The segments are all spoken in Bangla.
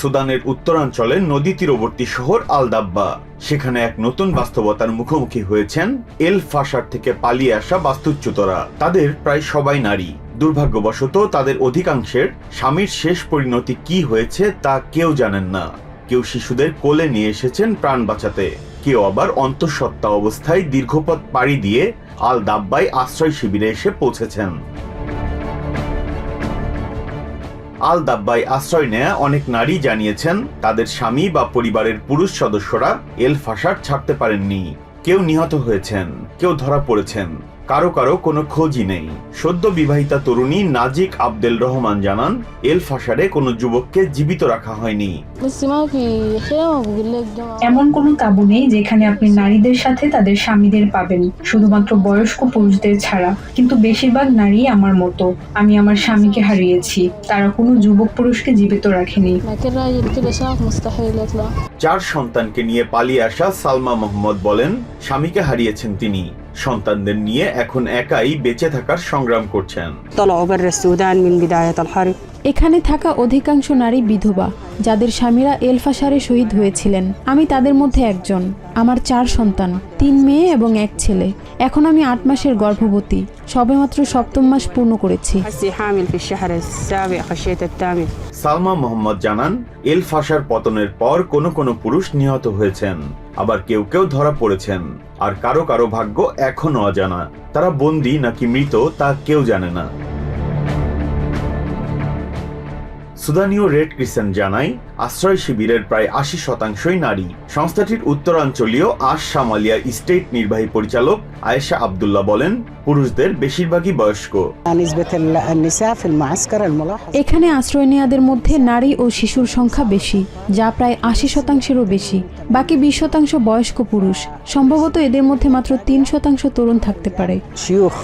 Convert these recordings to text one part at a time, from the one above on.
সুদানের উত্তরাঞ্চলের নদী তীরবর্তী শহর আলদাব্বা। সেখানে এক নতুন বাস্তবতার মুখোমুখি হয়েছেন এল ফাসার থেকে পালিয়ে আসা বাস্তুচ্যুতরা। তাদের প্রায় সবাই নারী। দুর্ভাগ্যবশত তাদের অধিকাংশের স্বামীর শেষ পরিণতি কি হয়েছে তা কেউ জানেন না। কেউ শিশুদের কোলে নিয়ে এসেছেন প্রাণ বাঁচাতে। কেউ আবার অন্তঃসত্ত্বা অবস্থায় দীর্ঘপথ পাড়ি দিয়ে আল দাব্বাই আশ্রয় শিবিরে এসে পৌঁছেছেন। আল দাব্বাই আশ্রয় নেয়া অনেক নারী জানিয়েছেন, তাদের স্বামী বা পরিবারের পুরুষ সদস্যরা এল ফাসার ছাড়তে পারেননি। কেউ নিহত হয়েছেন, কেউ ধরা পড়েছেন। কারও কারও কোনো খোঁজই নেই। সদ্য বিবাহিতা তরুণী নাজিক আব্দুল রহমান জানান এল ফাসারে কোনো যুবককে জীবিত রাখা হয়নি। এমন কোনো তাবু নেই যেখানে আপনি নারীদের সাথে তাদের স্বামীদের পাবেন শুধুমাত্র বয়স্ক পুরুষদের ছাড়া। কিন্তু বেশিরভাগ নারী আমার মতো আমি আমার স্বামীকে হারিয়েছি তারা কোনো যুবক পুরুষকে জীবিত রাখেনি। চার সন্তানকে নিয়ে পালিয়ে আসা সালমা মোহাম্মদ বলেন স্বামীকে হারিয়েছেন তিনি। সন্তানদের নিয়ে এখন একাই বেঁচে থাকার সংগ্রাম করছেন। এখানে থাকা অধিকাংশ নারী বিধবা যাদের স্বামীরা এলফাসারে শহীদ হয়েছিলেন। আমি তাদের মধ্যে একজন। আমার চার সন্তান, তিন মেয়ে এবং এক ছেলে। এখন আমি আট মাসের গর্ভবতী। সবেমাত্র সপ্তম মাস পূর্ণ করেছি। সালমা মোহাম্মদ জানান, এল ফাশার পতনের পর কোন কোন পুরুষ নিহত হয়েছেন। আবার কেউ কেউ ধরা পড়েছেন। আর কারও কারও ভাগ্য এখনও অজানা। তারা বন্দী নাকি মৃত তা কেউ জানে না। সুদানীয় রেড ক্রিসেন্ট জানায় আশ্রয় শিবিরের প্রায় আশি শতাংশই নারী সংস্থাটির উত্তরাঞ্চলীয় আশ সামালিয়া স্টেট নির্বাহী পরিচালক আয়েশা আবদুল্লাহ বলেন পুরুষদের বেশিরভাগই বয়স্ক نسبة النساء في المعسكر الملاحظ এখানে আশ্রয় নেয়াদের মধ্যে নারী ও শিশুর সংখ্যা বেশি যা প্রায় আশি শতাংশেরও বেশি বাকি বিশ শতাংশ বয়স্ক পুরুষ সম্ভবত এদের মধ্যে মাত্র তিন শতাংশ তরুণ থাকতে পারে شيوخ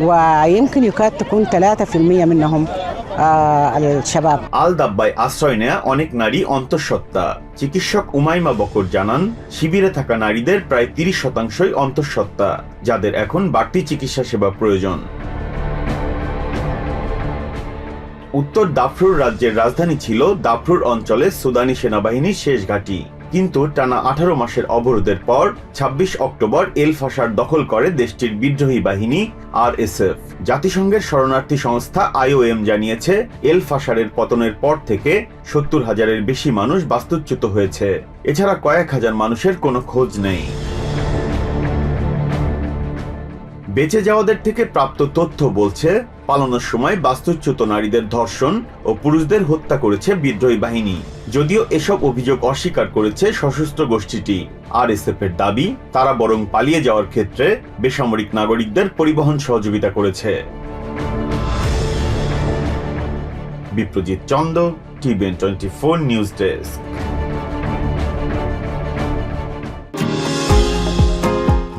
ويمكن يكاد تكون 3% منهم শাবাব আল দাব্বায় আশ্রয় নেয়া অনেক নারী অন্তঃসত্ত্বা। চিকিৎসক উমাইমা বকর জানান, শিবিরে থাকা নারীদের প্রায় তিরিশ শতাংশই অন্তঃসত্ত্বা, যাদের এখন বাড়তি চিকিৎসা সেবা প্রয়োজন। উত্তর দাফরুর রাজ্যের রাজধানী ছিল দাফরুর অঞ্চলে সুদানি সেনাবাহিনীর শেষ ঘাঁটি কিন্তু টানা আঠারো মাসের অবরোধের পর ২৬ অক্টোবর এল ফাসার দখল করে দেশটির বিদ্রোহী বাহিনী আর জাতিসংঘের শরণার্থী সংস্থা আইওএম জানিয়েছে এল ফাসারের পতনের পর থেকে সত্তর হাজারের বেশি মানুষ বাস্তুচ্যুত হয়েছে। এছাড়া কয়েক হাজার মানুষের কোনো খোঁজ নেই। বেঁচে যাওয়াদের থেকে প্রাপ্ত তথ্য বলছে পালানোর সময় বাস্তুচ্যুত নারীদের ধর্ষণ ও পুরুষদের হত্যা করেছে বিদ্রোহী বাহিনী। যদিও এসব অভিযোগ অস্বীকার করেছে সশস্ত্র গোষ্ঠীটি। আর এর দাবি, তারা বরং পালিয়ে যাওয়ার ক্ষেত্রে বেসামরিক নাগরিকদের পরিবহন সহযোগিতা করেছে। Biprajit Chanda, TVN twenty four news desk.